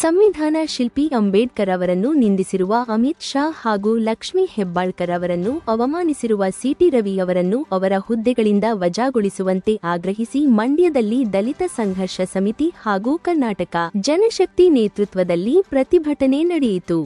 ಸಂವಿಧಾನ ಶಿಲ್ಪಿ ಅಂಬೇಡ್ಕರ್ ಅವರನ್ನು ನಿಂದಿಸಿರುವ ಅಮಿತ್ ಶಾ ಹಾಗೂ ಲಕ್ಷ್ಮೀ ಹೆಬ್ಬಾಳ್ಕರ್ ಅವರನ್ನು ಅವಮಾನಿಸಿರುವ ಸಿಟಿ ರವಿ ಅವರನ್ನು ಅವರ ಹುದ್ದೆಗಳಿಂದ ವಜಾಗೊಳಿಸುವಂತೆ ಆಗ್ರಹಿಸಿ ಮಂಡ್ಯದಲ್ಲಿ ದಲಿತ ಸಂಘರ್ಷ ಸಮಿತಿ ಹಾಗೂ ಕರ್ನಾಟಕ ಜನಶಕ್ತಿ ನೇತೃತ್ವದಲ್ಲಿ ಪ್ರತಿಭಟನೆ ನಡೆಯಿತು.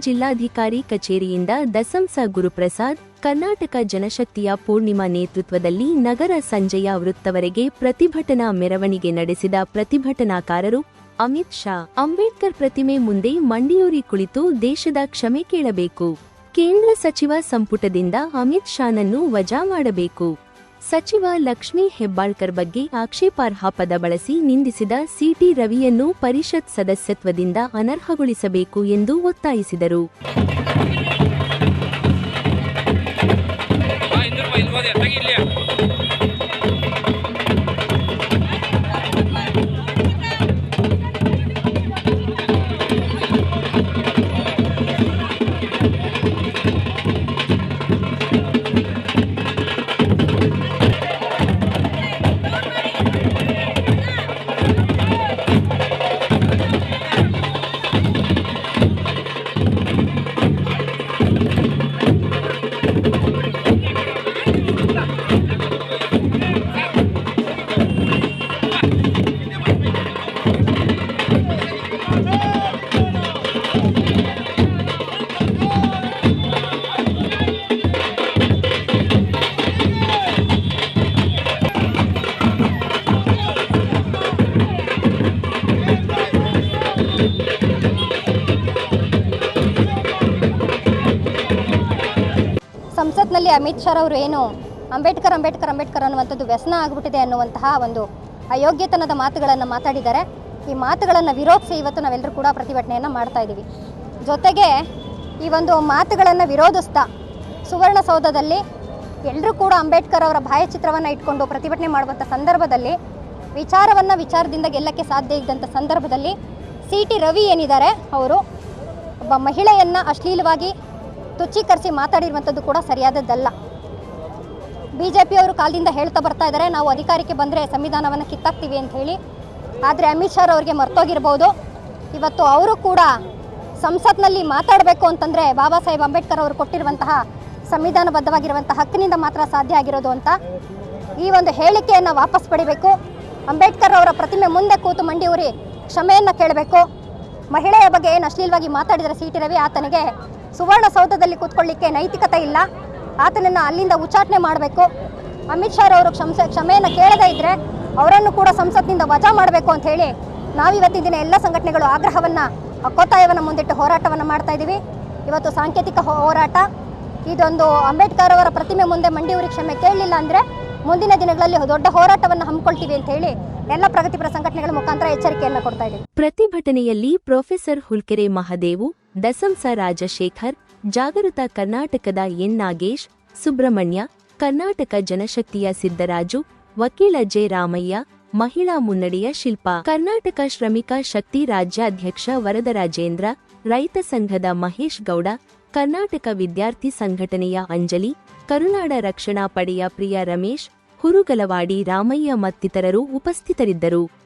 ಜಿಲ್ಲಾಧಿಕಾರಿ ಕಚೇರಿಯಿಂದ ದಸಂಸ ಗುರುಪ್ರಸಾದ್, ಕರ್ನಾಟಕ ಜನಶಕ್ತಿಯ ಪೂರ್ಣಿಮಾ ನೇತೃತ್ವದಲ್ಲಿ ನಗರ ಸಂಜೆಯ ವೃತ್ತವರೆಗೆ ಪ್ರತಿಭಟನಾ ಮೆರವಣಿಗೆ ನಡೆಸಿದ ಪ್ರತಿಭಟನಾಕಾರರು ಅಮಿತ್ ಶಾ. ಅಂಬೇಡ್ಕರ್ ಪ್ರತಿಮೆ ಮುಂದೆ ಮಂಡಿಯೂರಿ ಕುಳಿತು ದೇಶದ ಕ್ಷಮೆ ಕೇಳಬೇಕು. ಕೇಂದ್ರ ಸಚಿವ ಸಂಪುಟದಿಂದ ಅಮಿತ್ ಶಾನನ್ನು ವಜಾ ಮಾಡಬೇಕು. ಸಚಿವ ಲಕ್ಷ್ಮೀ ಹೆಬ್ಬಾಳ್ಕರ್ ಬಗ್ಗೆ ಆಕ್ಷೇಪಾರ್ಹ ಪದ ಬಳಸಿ ನಿಂದಿಸಿದ ಸಿಟಿ ರವಿಯನ್ನು ಪರಿಷತ್ ಸದಸ್ಯತ್ವದಿಂದ ಅನರ್ಹಗೊಳಿಸಬೇಕು ಎಂದು ಒತ್ತಾಯಿಸಿದರು. ಅಮಿತ್ ಶಾ ಅವರು ಏನು ಅಂಬೇಡ್ಕರ್ ಅಂಬೇಡ್ಕರ್ ಅಂಬೇಡ್ಕರ್ ಅನ್ನುವಂಥದ್ದು ವ್ಯಸನ ಆಗಿಬಿಟ್ಟಿದೆ ಅನ್ನುವಂತಹ ಒಂದು ಅಯೋಗ್ಯತನದ ಮಾತುಗಳನ್ನು ಮಾತಾಡಿದ್ದಾರೆ. ಈ ಮಾತುಗಳನ್ನು ವಿರೋಧಿಸಿ ಇವತ್ತು ನಾವೆಲ್ಲರೂ ಕೂಡ ಪ್ರತಿಭಟನೆಯನ್ನು ಮಾಡ್ತಾ ಇದ್ದೀವಿ. ಜೊತೆಗೆ ಈ ಒಂದು ಮಾತುಗಳನ್ನು ವಿರೋಧಿಸ್ತಾ ಸುವರ್ಣಸೌಧದಲ್ಲಿ ಎಲ್ಲರೂ ಕೂಡ ಅಂಬೇಡ್ಕರ್ ಅವರ ಭಾವಚಿತ್ರವನ್ನು ಇಟ್ಕೊಂಡು ಪ್ರತಿಭಟನೆ ಮಾಡುವಂಥ ಸಂದರ್ಭದಲ್ಲಿ, ವಿಚಾರವನ್ನು ವಿಚಾರದಿಂದ ಗೆಲ್ಲಕ್ಕೆ ಸಾಧ್ಯ ಇದ್ದಂಥ ಸಂದರ್ಭದಲ್ಲಿ ಸಿ ಟಿ ರವಿ ಏನಿದ್ದಾರೆ, ಅವರು ಒಬ್ಬ ಮಹಿಳೆಯನ್ನು ಅಶ್ಲೀಲವಾಗಿ ತುಚ್ಛೀಕರಿಸಿ ಮಾತಾಡಿರುವಂಥದ್ದು ಕೂಡ ಸರಿಯಾದದ್ದಲ್ಲ. ಬಿ ಜೆ ಪಿಯವರು ಕಾಲದಿಂದ ಹೇಳ್ತಾ ಬರ್ತಾ ಇದ್ದಾರೆ, ನಾವು ಅಧಿಕಾರಕ್ಕೆ ಬಂದರೆ ಸಂವಿಧಾನವನ್ನು ಕಿತ್ತಾಕ್ತೀವಿ ಅಂತ ಹೇಳಿ. ಆದರೆ ಅಮಿತ್ ಶಾ ಅವರಿಗೆ ಮರ್ತೋಗಿರ್ಬೋದು. ಇವತ್ತು ಅವರು ಕೂಡ ಸಂಸತ್ನಲ್ಲಿ ಮಾತಾಡಬೇಕು ಅಂತಂದರೆ ಬಾಬಾ ಸಾಹೇಬ್ ಅಂಬೇಡ್ಕರ್ ಅವರು ಕೊಟ್ಟಿರುವಂತಹ ಸಂವಿಧಾನಬದ್ಧವಾಗಿರುವಂತಹ ಹಕ್ಕಿನಿಂದ ಮಾತ್ರ ಸಾಧ್ಯ ಆಗಿರೋದು ಅಂತ ಈ ಒಂದು ಹೇಳಿಕೆಯನ್ನು ವಾಪಸ್ ಪಡಿಬೇಕು. ಅಂಬೇಡ್ಕರ್ ಅವರ ಪ್ರತಿಮೆ ಮುಂದೆ ಕೂತು ಮಂಡಿ ಊರಿ ಕ್ಷಮೆಯನ್ನು ಕೇಳಬೇಕು. ಮಹಿಳೆಯ ಬಗ್ಗೆ ಏನು ಅಶ್ಲೀಲವಾಗಿ ಮಾತಾಡಿದರೆ ಸಿ ರವಿ ಆತನಿಗೆ ಸುವರ್ಣಸೌಧದಲ್ಲಿ ಕೂತ್ಕೊಳ್ಳಿಕ್ಕೆ ನೈತಿಕತೆ ಇಲ್ಲ. ಆತನನ್ನು ಅಲ್ಲಿಂದ ಉಚ್ಚಾಟನೆ ಮಾಡಬೇಕು. ಅಮಿತ್ ಶಾ ಅವರು ಕ್ಷಮೆ ಕ್ಷಮೆಯನ್ನು ಕೇಳದೇ ಇದ್ದರೆ ಅವರನ್ನು ಕೂಡ ಸಂಸತ್ನಿಂದ ವಜಾ ಮಾಡಬೇಕು ಅಂತ ಹೇಳಿ ನಾವಿವತ್ತಿನ ದಿನ ಎಲ್ಲ ಸಂಘಟನೆಗಳು ಆಗ್ರಹವನ್ನು ಒತ್ತಾಯವನ್ನು ಮುಂದಿಟ್ಟು ಹೋರಾಟವನ್ನು ಮಾಡ್ತಾ ಇದ್ದೀವಿ ಇವತ್ತು ಸಾಂಕೇತಿಕ ಹೋರಾಟ. ಇದೊಂದು ಅಂಬೇಡ್ಕರ್ ಅವರ ಪ್ರತಿಮೆ ಮುಂದೆ ಮಂಡಿಯೂರಿ ಕ್ಷಮೆ ಕೇಳಲಿಲ್ಲ ಅಂದರೆ ಮುಂದಿನ ದಿನಗಳಲ್ಲಿ ದೊಡ್ಡ ಹೋರಾಟವನ್ನು ಹಮ್ಮಿಕೊಳ್ತೀವಿ ಅಂತ ಹೇಳಿ ಎಲ್ಲ ಪ್ರಗತಿಪರ ಸಂಘಟನೆಗಳ ಮುಖಾಂತರ ಎಚ್ಚರಿಕೆಯನ್ನು ಕೊಡ್ತಾ ಇದ್ದೀವಿ ಪ್ರತಿಭಟನೆಯಲ್ಲಿ ಪ್ರೊಫೆಸರ್ ಹುಲ್ಕೆರೆ ಮಹದೇವು ದಸಂಸ ರಾಜಶೇಖರ್, ಜಾಗೃತ ಕರ್ನಾಟಕದ ಎನ್ ನಾಗೇಶ್, ಸುಬ್ರಹ್ಮಣ್ಯ, ಕರ್ನಾಟಕ ಜನಶಕ್ತಿಯ ಸಿದ್ದರಾಜು, ವಕೀಲ ಜೆ ರಾಮಯ್ಯ, ಮಹಿಳಾ ಮುನ್ನಡೆಯ ಶಿಲ್ಪ. ಕರ್ನಾಟಕ ಶ್ರಮಿಕ ಶಕ್ತಿ ರಾಜ್ಯಾಧ್ಯಕ್ಷ ವರದರಾಜೇಂದ್ರ, ರೈತ ಸಂಘದ ಮಹೇಶ್ ಗೌಡ, ಕರ್ನಾಟಕ ವಿದ್ಯಾರ್ಥಿ ಸಂಘಟನೆಯ ಅಂಜಲಿ, ಕರುನಾಡ ರಕ್ಷಣಾ ಪಡೆಯ ಪ್ರಿಯ ರಮೇಶ್, ಹುರುಗಲವಾಡಿ ರಾಮಯ್ಯ ಮತ್ತಿತರರು ಉಪಸ್ಥಿತರಿದ್ದರು.